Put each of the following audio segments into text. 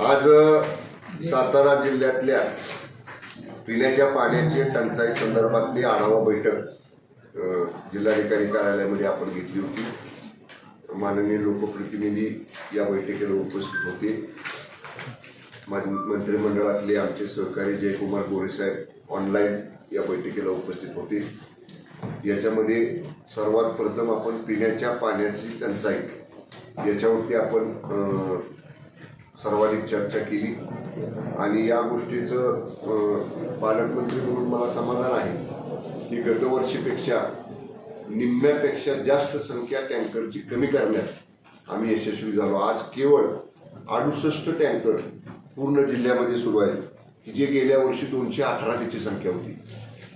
आज सातारा जिल्ह्यातल्या पिण्याच्या पाण्याची टंचाई संदर्भातली आढावा बैठक जिल्हाधिकारी कार्यालयामध्ये आपण घेतली होती. माननीय लोकप्रतिनिधी या बैठकीला उपस्थित होते. मंत्रिमंडळातले आमचे सहकारी जयकुमार गोरेसाहेब ऑनलाईन या बैठकीला उपस्थित होते. याच्यामध्ये सर्वात प्रथम आपण पिण्याच्या पाण्याची टंचाई याच्यावरती आपण सर्वाधिक चर्चा केली. आणि या गोष्टीचं पालकमंत्री म्हणून मला समाधान आहे की गतवर्षीपेक्षा निम्म्यापेक्षा जास्त संख्या टँकरची कमी करण्यात आम्ही यशस्वी झालो. आज केवळ अडुसष्ट टँकर पूर्ण जिल्ह्यामध्ये सुरू आहे की जे गेल्या वर्षी दोनशे अठरा त्याची संख्या होती.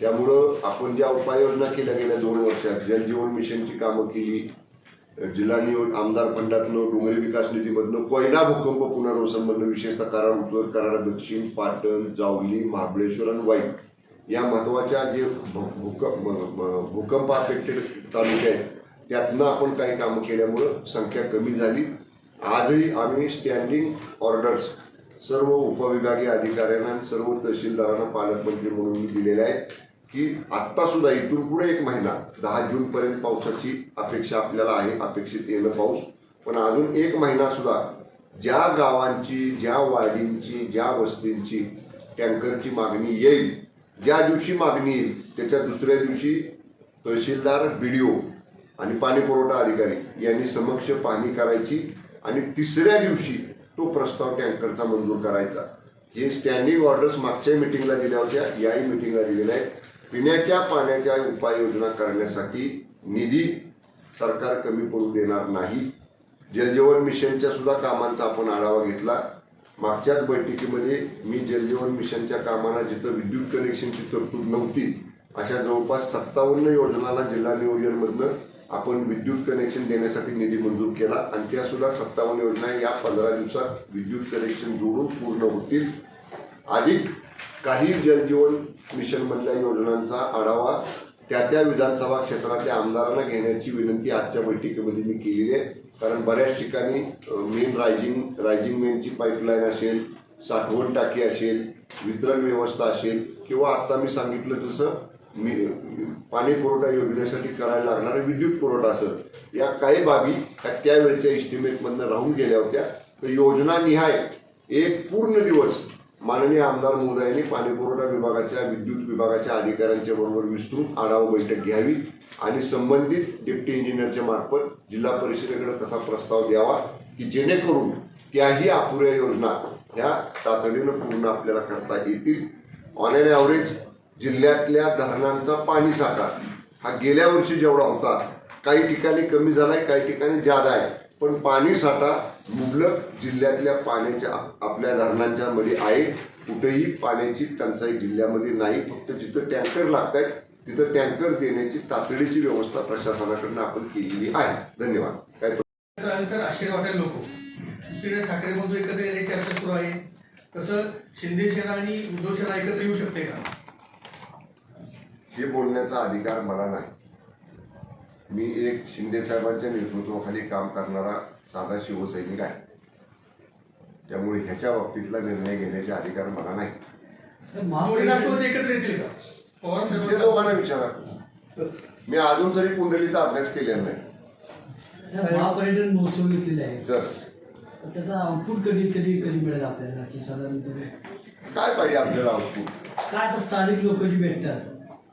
त्यामुळं आपण ज्या उपाययोजना केल्या गेल्या दोन वर्षात जलजीवन मिशनची कामं केली जिल्हा निवड आमदार फंडातनं डोंगरी विकास निधीमधनं कोयना भूकंप पुनर्वसनमधनं विशेषतः कराड उत्तर कराड दक्षिण पाटण जावली महाबळेश्वर आणि वाई या महत्त्वाच्या जे भूकंप म- भूकंप अफेक्टेड तालुके आहेत त्यातनं आपण काही कामं केल्यामुळं संख्या कमी झाली. आजही आम्ही स्टँडिंग ऑर्डर्स सर्व उपविभागीय अधिकाऱ्यांना सर्व तहसीलदारांना पालकमंत्री म्हणून मी दिलेले आहेत. की आत्ता सुद्धा इथून पुढे एक महिना दहा जून पर्यंत पावसाची अपेक्षा आपल्याला आहे अपेक्षित येणं पाऊस. पण अजून एक महिना सुद्धा ज्या गावांची ज्या वाडींची ज्या वस्तींची टँकरची मागणी येईल ज्या दिवशी मागणी येईल त्याच्या दुसऱ्या दिवशी तहसीलदार बी ओ आणि पाणी पुरवठा अधिकारी यांनी समक्ष पाहणी करायची आणि तिसऱ्या दिवशी तो प्रस्ताव टँकरचा मंजूर करायचा. हे स्टँडिंग ऑर्डर्स मागच्या मिटिंगला दिल्या होत्या याही मिटिंगला दिलेल्या आहेत. पिण्याच्या पाण्याच्या उपाययोजना करण्यासाठी निधी सरकार कमी पडू देणार नाही. जलजीवन मिशनच्या सुद्धा कामांचा आपण आढावा घेतला. मागच्याच बैठकीमध्ये मी जलजीवन मिशनच्या कामांना जिथं विद्युत कनेक्शनची तरतूद नव्हती अशा जवळपास सत्तावन्न योजनाला जिल्हा नियोजनमधनं आपण विद्युत कनेक्शन देण्यासाठी निधी मंजूर केला आणि त्या सुद्धा सत्तावन्न योजना या पंधरा दिवसात विद्युत कनेक्शन जोडून पूर्ण होतील. अधिक काही जलजीवन मिशनमधल्या योजनांचा आढावा त्या त्या विधानसभा क्षेत्रातल्या आमदारांना घेण्याची विनंती आजच्या बैठकीमध्ये मी केलेली आहे. कारण बऱ्याच ठिकाणी मेन रायझिंग रायझिंग मेनची पाईपलाईन असेल साठवण टाकी असेल वितरण व्यवस्था असेल किंवा आत्ता मी सांगितलं तसं मी पाणी पुरवठा योजनेसाठी करायला लागणारा विद्युत पुरवठा असेल या काही बाबी ह्या त्यावेळच्या इस्टिमेटमधनं राहून गेल्या होत्या. तर योजना निहाय एक पूर्ण दिवस माननीय आमदार महोदयांनी पाणी पुरवठा विभागाच्या विद्युत विभागाच्या अधिकाऱ्यांच्या बरोबर विस्तृत आढावा बैठक घ्यावी आणि संबंधित डेप्टी इंजिनियरच्या मार्फत जिल्हा परिषदेकडे तसा प्रस्ताव द्यावा की जेणेकरून त्याही अपुऱ्या योजना ह्या तातडीनं पूर्ण आपल्याला करता येतील. ऑन एन ॲव्हरेज जिल्ह्यातल्या धरणांचा पाणी साठा हा गेल्या वर्षी जेवढा होता काही ठिकाणी कमी झालाय काही ठिकाणी जादा आहे. पण पाणी साठा मुबलक जिल्ह्यातल्या पाण्याच्या आपल्या धरणांच्या मध्ये आहे. कुठेही पाण्याची टंचाई जिल्ह्यामध्ये नाही. फक्त जिथं टँकर लागत आहेत तिथं टँकर देण्याची तातडीची व्यवस्था प्रशासनाकडनं आपण केलेली आहे. धन्यवाद. काय नको. दुसरीकडे ठाकरे बंधू एकत्र येण्याची चर्चा सुरू आहे. तसं शिंदे सेना आणि उद्धव सेना एकत्र येऊ शकते का? हे बोलण्याचा अधिकार मला नाही. मी एक शिंदे साहेबांच्या नेतृत्वाखाली काम करणारा साधा शिवसैनिक आहे. त्यामुळे ह्याच्या बाबतीतला निर्णय घेण्याचे अधिकार मला नाही. ते दोघांना विचारा. मी अजून तरी कुंडलीचा अभ्यास केलेला नाही. महापर्यटन महोत्सव घेतलेले आहे. जर. तर त्याचा आउटपुट कधी कधी कधी मिळेल आपल्याला? की साधारणपणे? काय पाहिजे आपल्याला आउटपुट काय आता स्थानिक लोक जी भेटतात?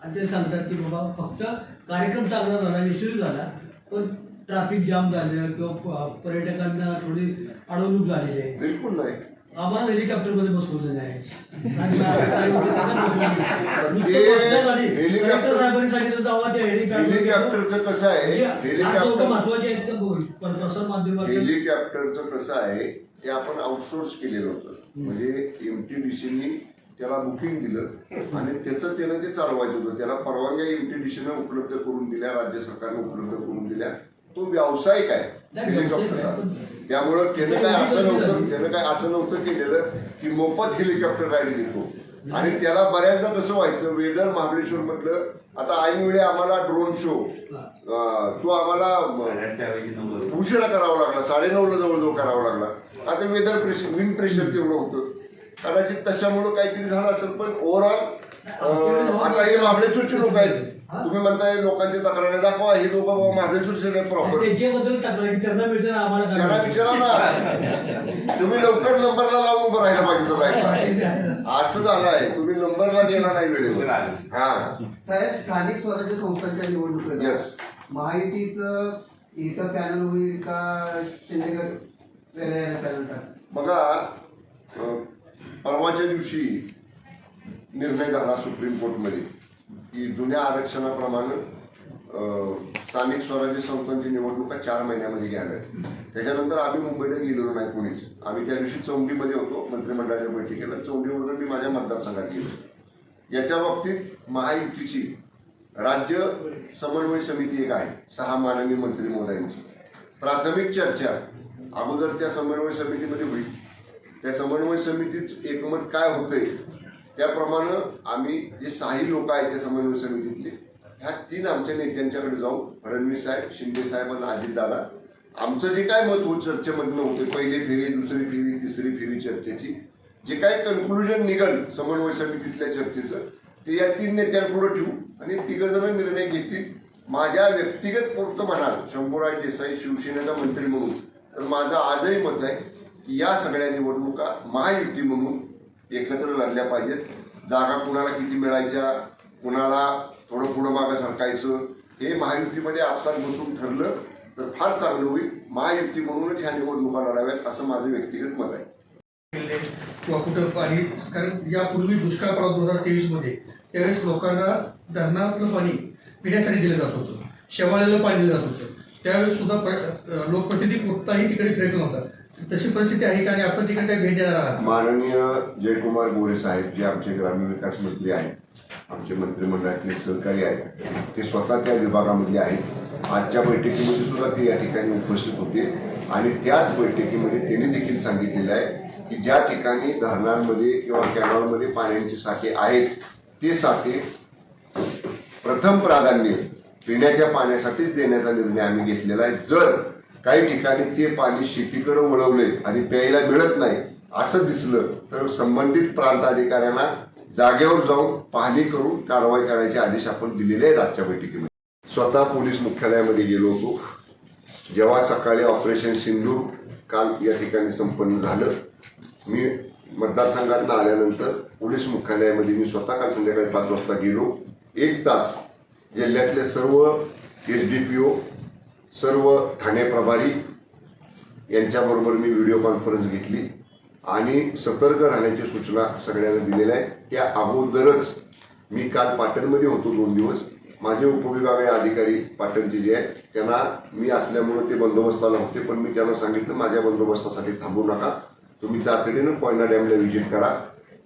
आणि ते सांगतात की बाबा फक्त कार्यक्रम चांगला झाला यशस्वी झाला पण ट्रॅफिक जाम झालं किंवा पर्यटकांना थोडी अडवणूक झालेली आहे. बिलकुल नाही. आम्हाला हेलिकॉप्टरमध्ये बसवलं नाही आणि आता काय होतं त्यांना बसवलं नाही. नुसतं ते बसण्यात आली. हेलिकॉप्टर- साहेबांनी सांगितलं जावा ते हेलिकॉप्टर हेलिकॉप्टरचं कसं आहे? म्हणजे हेलिकॉप्टर महत्त्वाचे आहेत का प्रसार माध्यमातून हेलिकॉप्टरचं कसं आहे? ते आपण आउटसोर्स केलेलं होतं. म्हणजे एमटीडीसीनी त्याला बुकिंग दिलं आणि त्याचं त्यानं ते चालवायचं होतं त्याला परवानग्या एमटीडीसीनं उपलब्ध करून दिल्या राज्य सरकारनं उपलब्ध करून दिल्या. तो व्यावसायिक आहे हेलिकॉप्टरचा. त्यामुळं त्यानं काय असं नव्हतं त्यानं काय असं नव्हतं केलेलं की मोफत हेलिकॉप्टर राईड देतो आणि त्याला बऱ्याचदा कसं व्हायचं वेदर महाबळेश्वर म्हटलं आता ऐन वेळी आम्हाला ड्रोन शो तो आम्हाला. उशिरा करावा लागला साडेनऊला जवळजवळ करावा लागला. आता वेदर प्रेशर विंड प्रेशर तेवढं होतं. कदाचित त्याच्यामुळं काहीतरी झालं असेल पण ओव्हरऑल आता हे महाबळेश्वरचे लोक आहेत. तुम्ही म्हणताय लोकांची तक्रारी दाखवा हे लोक बाबा महाबळेश्वरचे नाही प्रॉपर त्यांना विचारा ना. तुम्ही लवकर नंबरला लावून उभं राहायला पाहिजे होतं बायका. असं झालं आहे. तुम्ही नंबरला गेला नाही वेळेवर. हा. साहेब स्थानिक स्वराज्य संस्थांच्या निवडणुकीत Yes. महायुतीचं इथं पॅनल होईल का? वेगळ्या पॅनल बघा परवाच्या दिवशी निर्णय झाला सुप्रीम कोर्टमध्ये की जुन्या आरक्षणाप्रमाणे स्थानिक स्वराज्य संस्थांची निवडणुका चार महिन्यामध्ये घ्याव्यात. त्याच्यानंतर आम्ही मुंबईला गेलेलो नाही कोणीच. आम्ही त्या दिवशी चौंडीमध्ये होतो मंत्रिमंडळाच्या बैठकीला. चौंडीवरून मी माझ्या मतदारसंघात गेलो. याच्या बाबतीत महायुतीची राज्य समन्वय समिती एक आहे सहा माननीय मंत्री महोदयांची. प्राथमिक चर्चा अगोदर त्या समन्वय समितीमध्ये होईल. त्या समन्वय समितीत एकमत काय होतंय त्याप्रमाणे आम्ही जे साही लोक आहेत त्या समन्वय समितीतले ह्या तीन आमच्या नेत्यांच्याकडे जाऊ. फडणवीस साहेब शिंदे साहेब आणि अजितदादा आमचं जे काय मत होत चर्चेमधनं होते पहिली फेरी दुसरी फेरी तिसरी फेरी चर्चेची. जे काय कन्क्लुजन निघल समन्वय समितीतल्या चर्चेचं ते या तीन नेत्यांपुढे ठेवू आणि तिघजण निर्णय घेतील. माझ्या व्यक्तिगत पुरतं म्हणाल शंभूराज देसाई शिवसेनेचा मंत्री म्हणून तर माझं आजही मत आहे की या सगळ्या निवडणुका महायुती म्हणून एकत्र लढल्या पाहिजेत. जागा कुणाला किती मिळायच्या कुणाला थोडं पुढं मागं सरकायचं हे महायुतीमध्ये आपसात बसून ठरलं तर फार चांगलं होईल. महायुक्ती म्हणूनच ह्या निवडणुका लढाव्यात असं माझं व्यक्तिगत मत आहे. किंवा कुठं पाणी कारण यापूर्वी दुष्काळ पडा दोन हजार तेवीसमध्ये. त्यावेळेस लोकांना धरणातलं पाणी पिण्यासाठी दिलं जात होतं. शेवाळ्याला पाणी दिलं जात होतं. त्यावेळेस सुद्धा लोकप्रतिनिधी कुठलाही तिकडे फिरत नव्हता. तशी परिस्थिती आहे का आणि आपण तिकडे भेट देणार आहात. माननीय जयकुमार गोरे साहेब जे आमचे ग्रामीण विकास मंत्री आहेत आमचे मंत्रिमंडळातले सहकारी आहेत ते स्वतः त्या विभागामध्ये आहेत. आजच्या बैठकीमध्ये सुद्धा ते या ठिकाणी उपस्थित होते. आणि त्याच बैठकीमध्ये त्यांनी देखील सांगितलेलं आहे की ज्या ठिकाणी धरणांमध्ये किंवा कॅनॉलमध्ये पाण्याचे साठे आहेत ते साठे प्रथम प्राधान्य पिण्याच्या पाण्यासाठीच देण्याचा निर्णय आम्ही घेतलेला आहे. जर काही ठिकाणी ते पाणी शेतीकडे वळवले आणि प्यायला मिळत नाही असं दिसलं तर संबंधित प्रांत अधिकाऱ्यांना जागेवर जाऊन पाहणी करून कारवाई करायचे आदेश आपण दिलेले आहेत आजच्या बैठकीमध्ये. स्वतः पोलीस मुख्यालयामध्ये गेलो होतो. जेव्हा सकाळी ऑपरेशन सिंधू काल या ठिकाणी संपन्न झालं. मी मतदारसंघात आल्यानंतर पोलीस मुख्यालयामध्ये मी स्वतः काल संध्याकाळी पाच वाजता गेलो. एक तास जिल्ह्यातले सर्व एस डी पी ओ सर्व ठाणे प्रभारी यांच्याबरोबर मी व्हिडिओ कॉन्फरन्स घेतली आणि सतर्क राहण्याची सूचना सगळ्यांना दिलेल्या आहे त्या अगोदरच मी काल पाटणमध्ये होतो दोन दिवस. माझे उपविभागीय अधिकारी पाटणचे जे आहेत त्यांना मी असल्यामुळे ते बंदोबस्ताला होते पण मी त्यांना सांगितलं माझ्या बंदोबस्तासाठी थांबू नका. तुम्ही तातडीनं कोयना डॅमला व्हिजिट करा.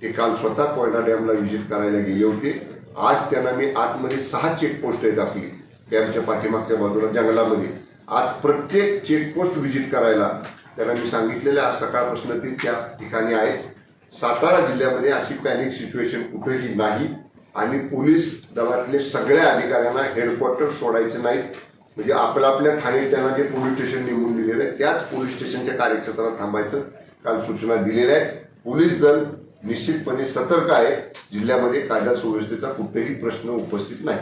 ते काल स्वतः कोयना डॅमला व्हिजिट करायला गेले होते. आज त्यांना मी आतमध्ये सहा चेकपोस्ट आहेत आपली डॅमच्या पाठीमागच्या बाजूला जंगलामध्ये. आज प्रत्येक चेकपोस्ट व्हिजिट करायला त्यांना मी सांगितलेलं आहे, आज सकाळपासून ते त्या ठिकाणी आहेत. सातारा जिल्ह्यामध्ये अशी पॅनिक सिच्युएशन कुठेही नाही आणि पोलीस दलातले सगळ्या अधिकाऱ्यांना हेडक्वार्टर सोडायचे नाहीत म्हणजे आपलं आपल्या ठाणे त्यांना जे पोलीस स्टेशन नेमून दिलेलं आहे त्याच पोलीस स्टेशनच्या कार्यक्षेत्रात थांबायचं काल सूचना दिलेल्या आहेत. पोलीस दल निश्चितपणे सतर्क आहे. जिल्ह्यामध्ये कायदा सुव्यवस्थेचा कुठेही प्रश्न उपस्थित नाही.